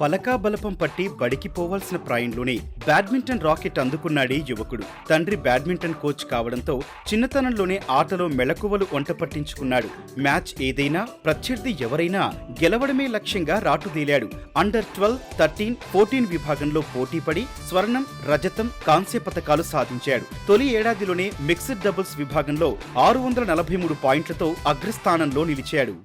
పలకా బలపం పట్టి బడికి పోవాల్సిన ప్రాయంలోనే బ్యాడ్మింటన్ రాకెట్ అందుకున్నాడే యువకుడు. తండ్రి బ్యాడ్మింటన్ కోచ్ కావడంతో చిన్నతనంలోనే ఆటలో మెళకువలు వంట పట్టించుకున్నాడు. మ్యాచ్ ఏదైనా ప్రత్యర్థి ఎవరైనా గెలవడమే లక్ష్యంగా రాటుదేలాడు అండర్ ట్వెల్వ్ థర్టీన్ ఫోర్టీన్ విభాగంలో పోటీపడి స్వర్ణం రజతం కాంస్య పతకాలు సాధించాడు. తొలి ఏడాదిలోనే మిక్స్డ్ డబుల్స్ విభాగంలో ఆరు వందల నలభై మూడు పాయింట్లతో అగ్రస్థానంలో నిలిచాడు.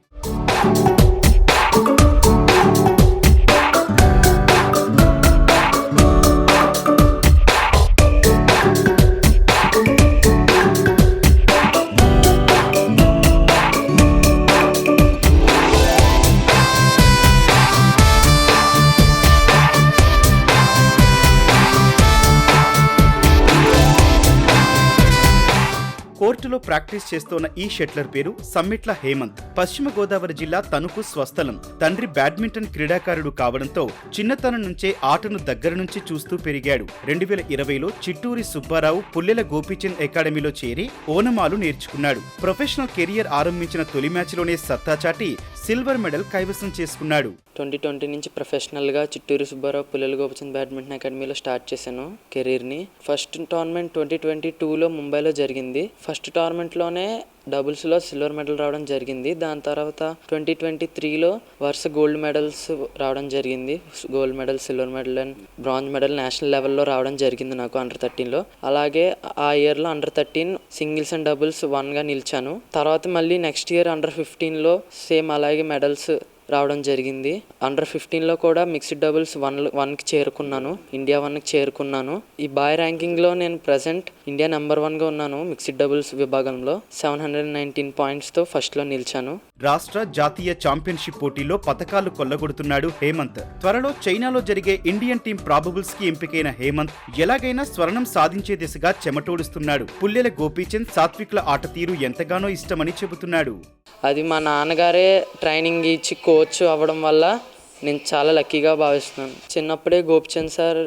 కోర్టులో ప్రాక్టీస్ చేస్తోన్న ఈ షెట్లర్ పేరు సమ్మిట్ల హేమంత్. పశ్చిమ గోదావరి జిల్లా తణుకు స్వస్థలం. తండ్రి బ్యాడ్మింటన్ క్రీడాకారుడు కావడంతో చిన్నతనం నుంచే ఆటను దగ్గర నుంచి చూస్తూ పెరిగాడు. రెండు వేల ఇరవైలో చిట్టూరి సుబ్బారావు పుల్లెల గోపీచంద్ అకాడమీలో చేరి ఓనమాలు నేర్చుకున్నాడు. ప్రొఫెషనల్ కెరియర్ ఆరంభించిన తొలి మ్యాచ్లోనే సత్తా చాటి సిల్వర్ మెడల్ కైవసం చేసుకున్నాడు. ట్వంటీ ట్వంటీ నుంచి ప్రొఫెషనల్గా చిట్టూరు సుబ్బారావు పుల్లెల గోపచంద్ బ్యాడ్మింటన్ అకాడమీలో స్టార్ట్ చేశాను కెరీర్ని. ఫస్ట్ టోర్నమెంట్ ట్వంటీ ట్వంటీ టూలో ముంబైలో జరిగింది. ఫస్ట్ టోర్నమెంట్లోనే డబుల్స్లో సిల్వర్ మెడల్ రావడం జరిగింది. దాని తర్వాత ట్వంటీ ట్వంటీ త్రీలో వరుస గోల్డ్ మెడల్స్ రావడం జరిగింది. Gold medal silver medal and bronze medal national లెవెల్లో రావడం జరిగింది నాకు అండర్ థర్టీన్లో. అలాగే ఆ ఇయర్లో under thirteen singles and doubles వన్గా నిలిచాను. తర్వాత మళ్ళీ నెక్స్ట్ ఇయర్ అండర్ ఫిఫ్టీన్లో సేమ్ అలాగే మెడల్స్ రావడం జరిగింది. అండర్ ఫిఫ్టీన్లో కూడా మిక్స్డ్ డబుల్స్ వన్ వన్కి చేరుకున్నాను. ఇండియా వన్కి చేరుకున్నాను. ఈ బాయ్ ర్యాంకింగ్లో నేను ప్రజెంట్ ఇండియా నెంబర్ వన్గా ఉన్నాను మిక్స్డ్ డబుల్స్ విభాగంలో. సెవెన్ హండ్రెడ్ నైన్టీన్ పాయింట్స్తో ఫస్ట్లో నిలిచాను. రాష్ట్ర జాతీయ ఛాంపియన్షిప్ పోటీలో పథకాలు కొల్లగొడుతున్నాడు హేమంత్. త్వరలో చైనాలో జరిగే ఇండియన్ టీం ప్రాబబుల్స్కి ఎంపికైన హేమంత్ ఎలాగైనా స్వర్ణం సాధించే దిశగా చెమటోడుస్తున్నాడు. పుల్లెల గోపీచంద్ సాత్విక్ల ఆట తీరు ఎంతగానో ఇష్టమని చెబుతున్నాడు. అది మా నాన్నగారే ట్రైనింగ్ ఇచ్చి కోచ్ అవ్వడం వల్ల నేను చాలా లక్కీగా భావిస్తున్నాను. చిన్నప్పుడే Gopichand sir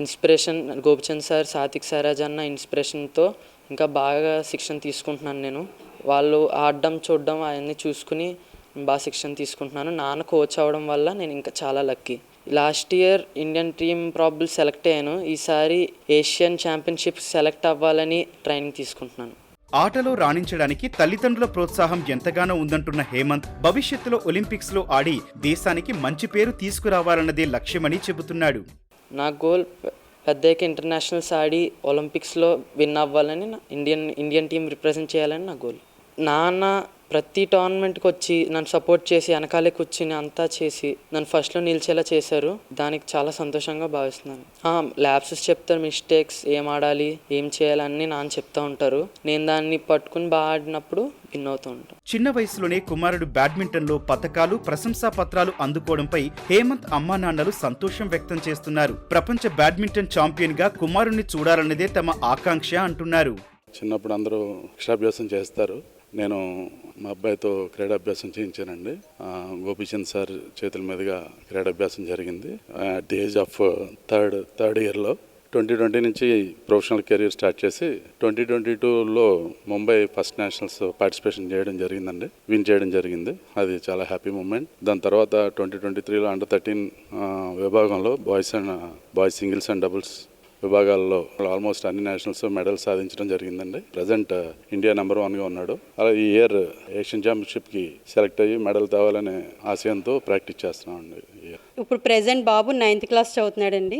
inspiration Gopichand sir Satwik Sairaj అన్న ఇన్స్పిరేషన్తో ఇంకా బాగా శిక్షణ తీసుకుంటున్నాను నేను. వాళ్ళు ఆడడం చూడడం అవన్నీ చూసుకుని బాగా శిక్షణ తీసుకుంటున్నాను. నాన్న కోచ్ అవ్వడం వల్ల నేను ఇంకా చాలా lucky last year Indian team probable select అయ్యాను. ఈసారి ఏషియన్ ఛాంపియన్షిప్ సెలెక్ట్ అవ్వాలని ట్రైనింగ్ తీసుకుంటున్నాను. ఆటలో రాణించడానికి తల్లిదండ్రుల ప్రోత్సాహం ఎంతగానో ఉందంటున్న హేమంత్ భవిష్యత్తులో ఒలింపిక్స్లో ఆడి దేశానికి మంచి పేరు తీసుకురావాలన్నదే లక్ష్యమని చెబుతున్నాడు. నా గోల్ పె- పెద్దయ్యాక ఇంటర్నేషనల్స్ ఆడి ఒలింపిక్స్లో విన్ అవ్వాలని నా- ఇండియన్ ఇండియన్ టీం రిప్రజెంట్ చేయాలని నా గోల్. నాన్న ప్రతి టోర్నమెంట్కి వచ్చి నన్ను సపోర్ట్ చేసి వెనకాలే కూర్చుని అంతా చేసి నన్ను ఫస్ట్లో నిలిచేలా చేశారు. దానికి చాలా సంతోషంగా భావిస్తున్నాను. ల్యాబ్సెస్ చెప్తారు మిస్టేక్స్ ఏం ఆడాలి ఏం చేయాలని నాన్న చెప్తూ ఉంటారు. నేను దాన్ని పట్టుకుని బాగా ఆడినప్పుడు విన్ అవుతూ ఉంటాను చిన్న వయసులోనే కుమారుడు బ్యాడ్మింటన్లో పతకాలు ప్రశంసా పత్రాలు అందుకోవడంపై హేమంత్ అమ్మా నాన్నలు సంతోషం వ్యక్తం చేస్తున్నారు. ప్రపంచ బ్యాడ్మింటన్ ఛాంపియన్గా కుమారుణ్ణి చూడాలన్నదే తమ ఆకాంక్ష అంటున్నారు. చిన్నప్పుడు అందరూ అక్షరాభ్యాసం చేస్తారు. నేను మా అబ్బాయితో క్రీడాభ్యాసం చేయించానండి. గోపిచంద్ గోపీచంద్ సార్ చేతుల మీదుగా క్రీడాభ్యాసం జరిగింది. At the age of third third ఇయర్లో ట్వంటీ ట్వంటీ నుంచి ప్రొఫెషనల్ కెరీర్ స్టార్ట్ చేసి ట్వంటీ ట్వంటీ టూలో ముంబై ఫస్ట్ నేషనల్స్ పార్టిసిపేషన్ చేయడం జరిగిందండి. విన్ చేయడం జరిగింది. అది చాలా హ్యాపీ మూమెంట్. దాని తర్వాత ట్వంటీ ట్వంటీ త్రీలో అండర్ థర్టీన్ విభాగంలో boys and boys singles and doubles విభాగాల్లో ఆల్మోస్ట్ అన్ని నేషనల్స్ మెడల్ సాధించడం జరిగిందండి. ప్రజెంట్ ఇండియా నెంబర్ వన్గా ఉన్నాడు. అలా ఈ ఇయర్ ఏషియన్ ఛాంపియన్షిప్కి సెలెక్ట్ అయ్యి మెడల్ తేవాలనే ఆశయంతో ప్రాక్టీస్ చేస్తున్నామండి ఇప్పుడు ప్రెసెంట్ బాబు నైన్త్ క్లాస్ చదువుతున్నాడండి.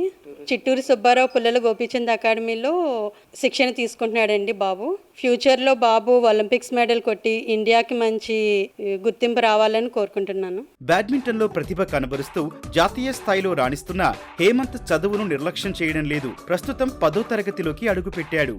చిట్టూరు సుబ్బారావు పుల్లల గోపీచంద్ అకాడమీలో శిక్షణ తీసుకుంటున్నాడండి బాబు. ఫ్యూచర్లో బాబు ఒలింపిక్స్ మెడల్ కొట్టి ఇండియాకి మంచి గుర్తింపు రావాలని కోరుకుంటున్నాను. బ్యాడ్మింటన్లో ప్రతిభ కనబరుస్తూ జాతీయ స్థాయిలో రాణిస్తున్న హేమంత్ చదువును నిర్లక్ష్యం చేయడం లేదు. ప్రస్తుతం పదో తరగతిలోకి అడుగుపెట్టాడు.